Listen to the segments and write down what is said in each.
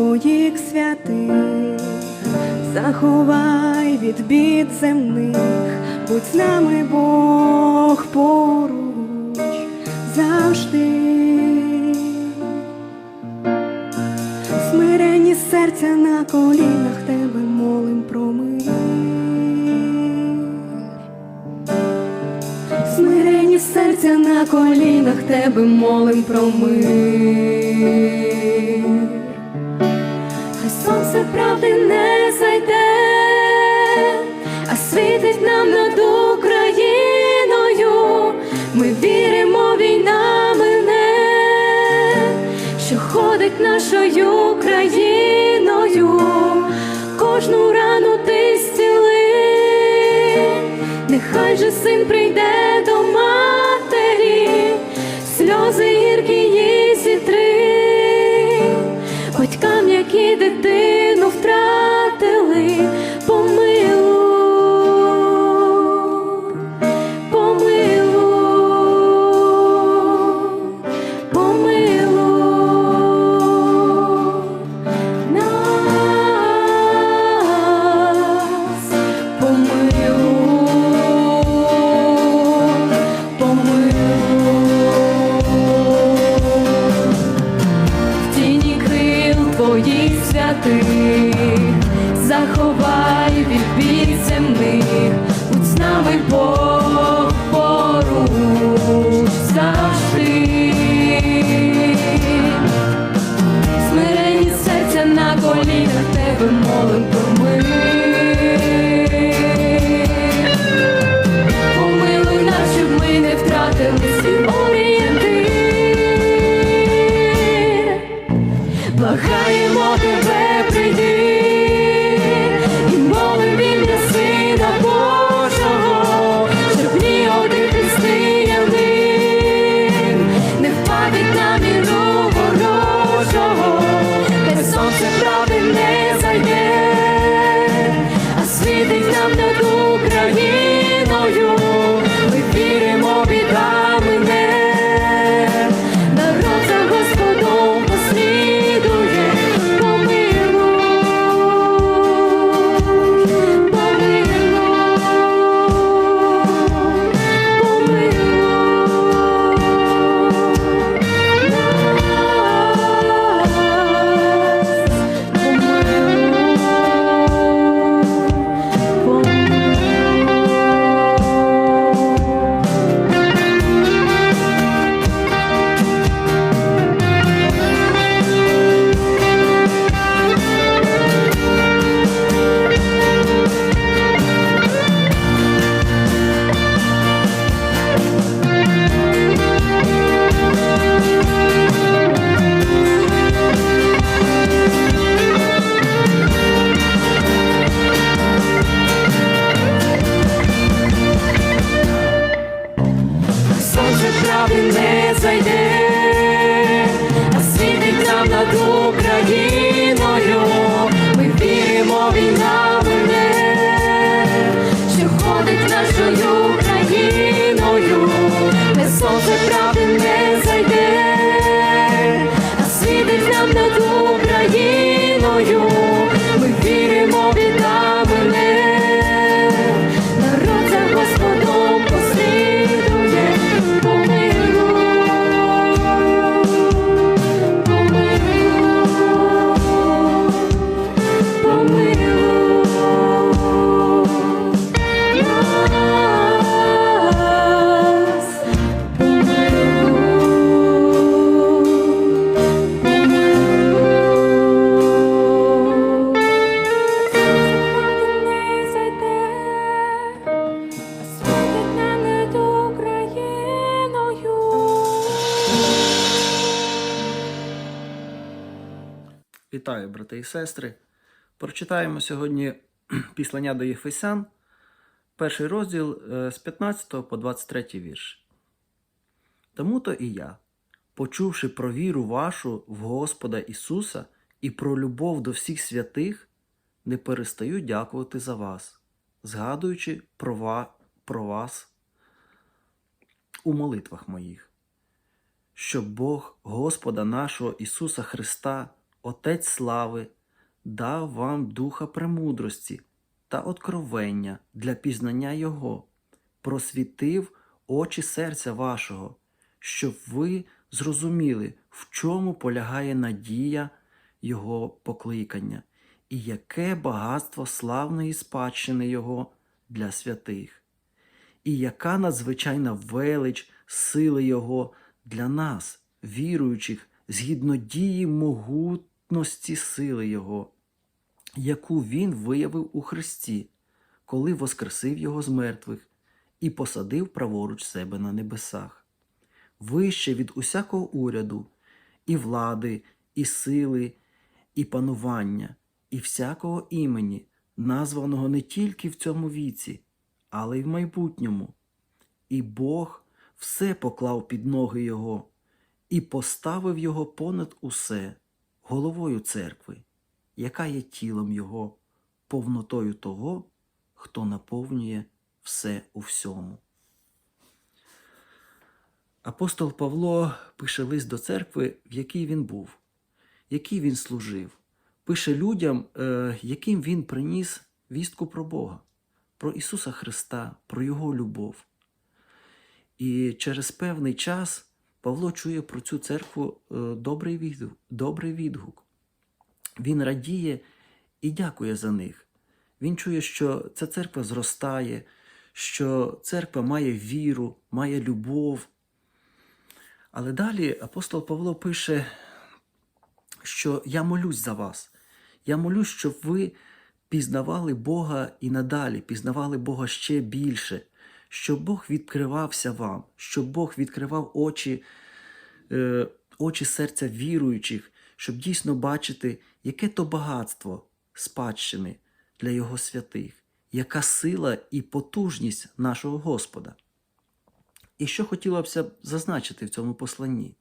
Твоїх святих, заховай від бід земних, будь з нами Бог поруч завжди. Смирені серця на колінах тебе молим про мир. Смирені серця на колінах тебе молим про мир. Хай сонце правди не зайде, а світить нам над Україною. Ми віримо, війна мине, що ходить нашою країною, кожну рану ти зціли, нехай же син прийде до матері, сльози гіркі їй зітри, батькам, які дитину твоїх святих, заховай від бід земних, будь з нами Бог поруч завжди. Смирені серця на колінах світить нам нашою країною, де сонце Вітаю, брати і сестри. Прочитаємо сьогодні післання до Єфесян, перший розділ е, з 15 по 23 вірш. Тому то і я, почувши про віру вашу в Господа Ісуса і про любов до всіх святих, не перестаю дякувати за вас, згадуючи про, ва, про вас у молитвах моїх щоб Бог Господа нашого Ісуса Христа, Отець слави, дав вам духа премудрості та откровення для пізнання Його, просвітив очі серця вашого, щоб ви зрозуміли, в чому полягає надія Його покликання, і яке багатство славної спадщини Його для святих і яка надзвичайна велич сили Його для нас, віруючих, згідно дії могутності сили Його, яку Він виявив у Христі, коли воскресив Його з мертвих і посадив праворуч себе на небесах, вище від усякого уряду, і влади, і сили, і панування, і всякого імені, названого не тільки в цьому віці, але й в майбутньому. І Бог все поклав під ноги Його і поставив Його понад усе головою церкви, яка є тілом Його, повнотою того, хто наповнює все у всьому. Апостол Павло пише лист до церкви, в якій він був, який він служив, пише людям, е, яким він приніс вістку про Бога про Ісуса Христа, про Його любов. І через певний час Павло чує про цю церкву е, добрий відгук. Добрий відгук. Він радіє і дякує за них. Він чує, що ця церква зростає, що церква має віру, має любов. Але далі апостол Павло пише, що я молюсь за вас. Я молюсь, щоб ви пізнавали Бога і надалі, пізнавали Бога ще більше, щоб Бог відкривався вам, щоб Бог відкривав очі, е, очі серця віруючих, щоб дійсно бачити, яке то багатство спадщини для Його святих, яка сила і потужність нашого Господа. І що хотілося б зазначити в цьому посланні,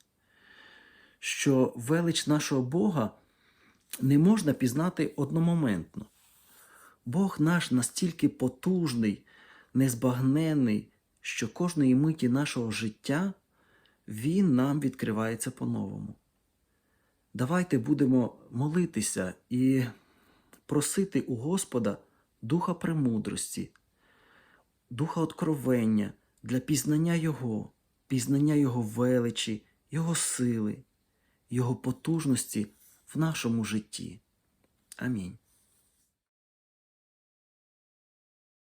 що велич нашого Бога не можна пізнати одномоментно. Бог наш настільки потужний, незбагненний, що кожної миті нашого життя Він нам відкривається по-новому. Давайте будемо молитися і просити у Господа духа премудрості, духа откровення для пізнання Його, пізнання Його величі, Його сили, Його потужності в нашому житті. Амінь.